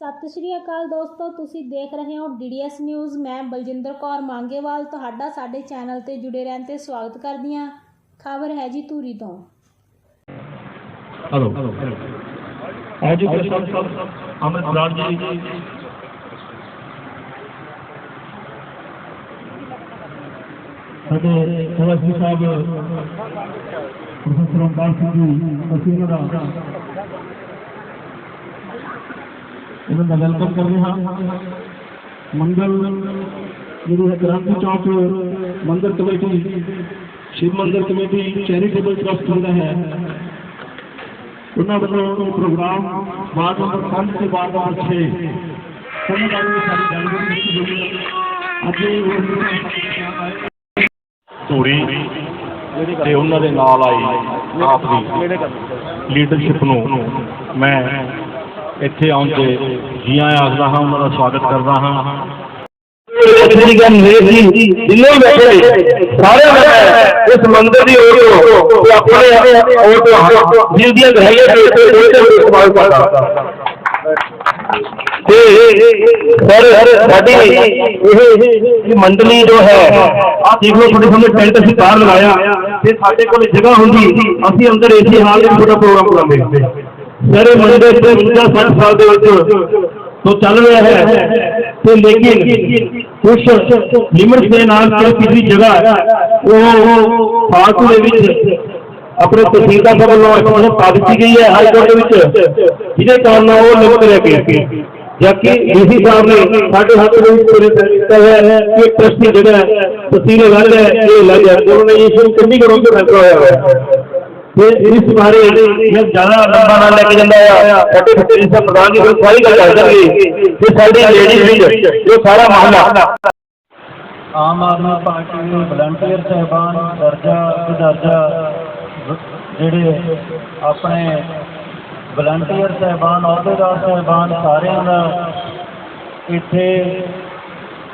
ਸਤਿ ਸ਼੍ਰੀ ਅਕਾਲ ਦੋਸਤੋ ਤੁਸੀਂ ਦੇਖ ਰਹੇ ਹੋ ਡੀਡੀਐਸ ਨਿਊਜ਼ ਮੈਂ ਬਲਜਿੰਦਰ ਕੌਰ ਮੰਗੇਵਾਲ ਤੁਹਾਡਾ ਸਾਡੇ ਚੈਨਲ ਤੇ ਜੁੜੇ ਰਹਿਣ ਤੇ ਸਵਾਗਤ ਕਰਦੀ ਹਾਂ ਖਬਰ ਹੈ ਜੀ ਧੂਰੀ ਤੋਂ ਹਲੋ ਐਜੂਕੇਸ਼ਨ ਸਭ ਅਮਰ ਬਰਾੜ ਜੀ ਸਾਡੇ ਐਸਪੀ ਸਾਹਿਬ ਪ੍ਰੋਫੈਸਰ ਅੰਬਾਲ ਸਿੰਘ ਜੀ ਅਸੀਂ ਉਹਨਾਂ ਦਾ ਇਹਨਾਂ ਦਾ ਵੈਲਕਮ ਕਰਦੇ ਹਾਂ। ਮੰਗਲ ਜਿਹੜੀ ਹੈ ਕ੍ਰਾਂਤੀ ਚੌਕ ਮੰਦਰ ਕਮੇਟੀ ਸ਼ਿਵ ਮੰਦਰ ਕਮੇਟੀ ਚੈਰੀਟੇਬਲ ਟਰਸਟ ਹੁੰਦਾ ਹੈ ਉਹਨਾਂ ਵੱਲੋਂ ਇਹ ਪ੍ਰੋਗਰਾਮ ਵਾਰਡ ਨੰਬਰ 5 ਤੇ ਵਾਰਡ ਨੰਬਰ 6 ਉਹਨਾਂ ਦਾ ਵੀ ਸਾਡੀ ਜਾਣਕਾਰੀ ਦਿੱਤੀ ਗਈ ਹੈ। ਅੱਜ ਇਹ ਧੂਰੀ ਤੇ ਉਹਨਾਂ ਦੇ ਨਾਲ ਆਈ ਆਪ ਦੀ ਲੀਡਰਸ਼ਿਪ ਨੂੰ। ਮੈਂ ਇੱਥੇ ਆਉਣ ਤੇ ਜੀ ਆਇਆਂ ਆਖਦਾ ਹਾਂ, ਉਹਨਾਂ ਦਾ ਸਵਾਗਤ ਕਰਦਾ ਹਾਂ। ਜਿਹੜੀ ਗੱਲ ਨਹੀਂ ਸੀ ਜਿੰਨੇ ਵੀ ਬੈਠੇ ਸਾਰੇ ਮੈਂ ਇਸ ਮੰਦਿਰ ਦੀ ਓਟ ਤੋਂ ਤੇ ਆਪਣੇ ਓਟ ਤੋਂ ਦਿਲ ਦੀਆਂ ਗਹਿਰੀਆਂ ਤੇ ਉਹਦੇ ਵਿੱਚ ਇਸਤੇਮਾਲ ਕਰਦਾ ਤੇ ਸਰ, ਸਾਡੀ ਇਹ ਇਹ ਮੰਡਲੀ ਜੋ ਹੈ ਆ ਦੇਖ ਲਓ ਤੁਹਾਡੇ ਸਾਹਮਣੇ ਟੈਂਟ ਅਸੀਂ ਬਾਹਰ ਲਗਾਇਆ ਤੇ ਸਾਡੇ ਕੋਲ ਜਗ੍ਹਾ ਹੁੰਦੀ, ਅਸੀਂ ਅੰਦਰ ਏਸੀ ਹਾਲ ਦੇ ਵਿੱਚ ਛੋਟਾ ਪ੍ਰੋਗਰਾਮ ਕਰਾਂਗੇ ਸਰ ਇਹ ਤੇ 60 ਸਾਲ ਦੇ ਵਿੱਚ ਤੋਂ ਚੱਲ ਰਿਹਾ ਹੈ ਤੇ ਲੇਕਿਨ ਕੁਝ ਲਿਮਿਟਸ ਦੇ ਨਾਲ ਕਿਹੜੀ ਕਿਸੇ ਜਗ੍ਹਾ ਉਹ ਫਾਲਤੂ ਦੇ ਵਿੱਚ ਆਪਣੇ ਤਹਿਸੀਲਦਾਰ ਸਾਹਿਬ ਵੱਲੋਂ ਐਕਸ਼ਨ ਪਾ ਦਿੱਤੀ ਗਈ ਹੈ ਹਾਈ ਕੋਰਟ ਦੇ ਵਿੱਚ, ਜਿਹਦੇ ਕਾਰਨ ਉਹ ਲਿਮਿਟ ਰਹਿ ਗਈ ਜਦਕਿ ਡੀਸੀ ਸਾਹਿਬ ਨੇ ਸਾਡੇ ਹੱਥ ਦੇ ਵਿੱਚ ਪੂਰੇ ਦਿੱਤਾ ਹੈ ਕਿ ਟਰਸਟ ਦੀ ਜਗ੍ਹਾ ਤਹਿਸੀਲ ਹੈ, ਇਹ ਲੱਗ ਹੈ। ਉਹਨਾਂ ਨੇ ਇਸ ਨੂੰ ਚੰਡੀਗੜ੍ਹ ਤੋਂ ਫੈਸਲਾ ਹੋਇਆ ਹੈ? ਤੇ ਇਸ ਬਾਰੇ ਮੈਂ ਜ਼ਿਆਦਾ ਲੰਬਾ ਨਾ ਲੈ ਕੇ ਜਾਂਦਾ ਆ, ਸਾਡੇ ਫਤਿਹ ਸਾਹਿਬ ਪ੍ਰਧਾਨ ਜੀ ਕੋਲ ਸਾਰੀ ਗੱਲ ਕਰ ਦਾਂਗੇ ਤੇ ਸਾਡੀ ਲੇਡੀਜ਼ ਵਿੱਚ ਜੋ ਸਾਰਾ ਮਾਮਲਾ। ਆਮ ਆਦਮੀ ਪਾਰਟੀ ਦੇ ਵਲੰਟੀਅਰ ਸਹਿਬਾਨ, ਦਰਜਾ ਦਰਜਾ, ਜਿਹੜੇ ਆਪਣੇ ਵਲੰਟੀਅਰ ਸਹਿਬਾਨ, ਅਹੁਦੇਦਾਰ ਸਹਿਬਾਨ ਸਾਰਿਆਂ ਦਾ ਇੱਥੇ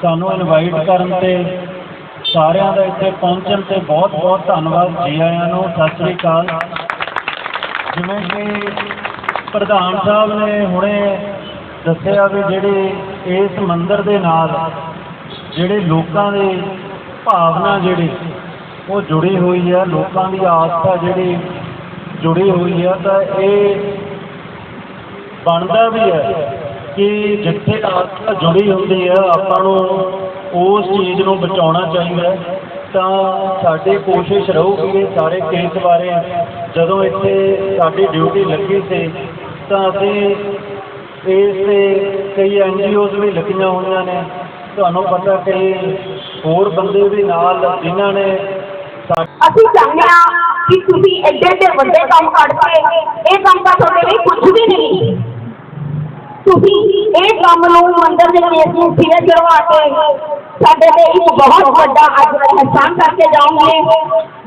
ਸਾਨੂੰ ਇਨਵਾਈਟ ਕਰਨ ਤੇ ਸਾਰਿਆਂ ਦਾ ਇੱਥੇ ਪਹੁੰਚਣ ਤੇ ਬਹੁਤ ਬਹੁਤ ਧੰਨਵਾਦ ਜੀ ਆਇਆਂ ਨੂੰ, ਸਤਿ ਸ੍ਰੀ ਅਕਾਲ। ਜਿਵੇਂ ਕਿ ਪ੍ਰਧਾਨ ਸਾਹਿਬ ਨੇ ਹੁਣੇ ਦੱਸਿਆ ਵੀ ਜਿਹੜੇ ਇਸ ਮੰਦਿਰ ਦੇ ਨਾਲ ਜਿਹੜੇ ਲੋਕਾਂ ਦੀ ਭਾਵਨਾ ਜਿਹੜੀ, ਉਹ ਜੁੜੀ ਹੋਈ ਹੈ, ਲੋਕਾਂ ਦੀ ਆਸਥਾ ਜਿਹੜੀ ਜੁੜੀ ਹੋਈ ਹੈ, ਤਾਂ ਇਹ ਬਣਦਾ ਵੀ ਹੈ ਕਿ ਜਿੱਥੇ ਆਸਥਾ ਜੁੜੀ ਹੁੰਦੀ ਹੈ, ਆਪਾਂ ਨੂੰ ਉਸ ਚੀਜ਼ ਨੂੰ ਬਚਾਉਣਾ ਚਾਹੀਦਾ ਹੈ। ਤਾਂ ਸਾਡੀ ਕੋਸ਼ਿਸ਼ ਰਹੂਗੀ ਇਹ ਸਾਰੇ ਕੇਸ ਬਾਰੇ ਜਦੋਂ ਇੱਥੇ ਸਾਡੀ ਡਿਊਟੀ ਲੱਗੀ ਸੀ, ਤਾਂ ਅਸੀਂ ਇਸ ਤੇ ਕਈ ਐਨਜੀਓਜ਼ ਵੀ ਲੱਗੀਆਂ ਹੋਈਆਂ ਨੇ। ਤੁਹਾਨੂੰ ਪਤਾ ਕਈ ਹੋਰ ਬੰਦੇ ਵੀ ਨਾਲ ਜਿਨ੍ਹਾਂ ਨੇ ਅਸੀਂ ਚਾਹੁੰਦੇ ਹਾਂ ਕਿ ਤੁਸੀਂ ਐਡੇ ਐਡੇ ਵੱਡੇ ਕੰਮ ਕਰਕੇ, ਇਹ ਕੰਮ ਤਾਂ ਤੁਹਾਡੇ ਲਈ ਕੁਝ ਵੀ ਨਹੀਂ। ਤੁਸੀਂ ਇਹ ਕੰਮ ਨੂੰ ਮੰਦਰ ਦੇ ਕੇਸ ਨੂੰ ਸਿਰੇ ਚੜਵਾ ਕੇ ਸਾਡੇ ਤੇ ਇੱਕ ਬਹੁਤ ਵੱਡਾ ਅੱਜ ਅਹਿਸਾਨ ਕਰਕੇ ਜਾਓਗੇ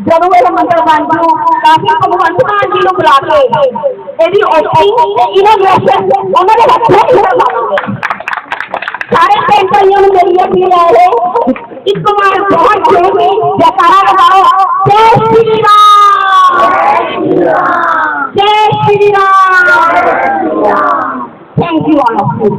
ਜਦੋਂ ਇਹ ਮੰਦਰ ਬਣ ਜੂ ਕਾਫੀ ਭਗਵੰਤ ਮਾਨ ਜੀ ਨੂੰ ਬੁਲਾ ਕੇ ਇਹਦੀ ਔਸਤੀ ਤੇ ਇਹਨਾਂ ਦੀ ਔਸਤੀ ਉਹਨਾਂ ਦੇ ਹੱਥੋਂ ਹੀ ਲਵਾਵਾਂਗੇ ਸਾਰੇ ਭੈਣ ਭਾਈਆਂ ਨੂੰ ਮੇਰੀ ਇਹ ਵੀ ਆਏ ਇੱਕ ਵਾਰ ਬਹੁਤ ਜੋਰ ਦੀ ਜੈਕਾਰਾ ਲਗਾਓ। ਜੈ ਸ਼੍ਰੀ ਰਾਮ!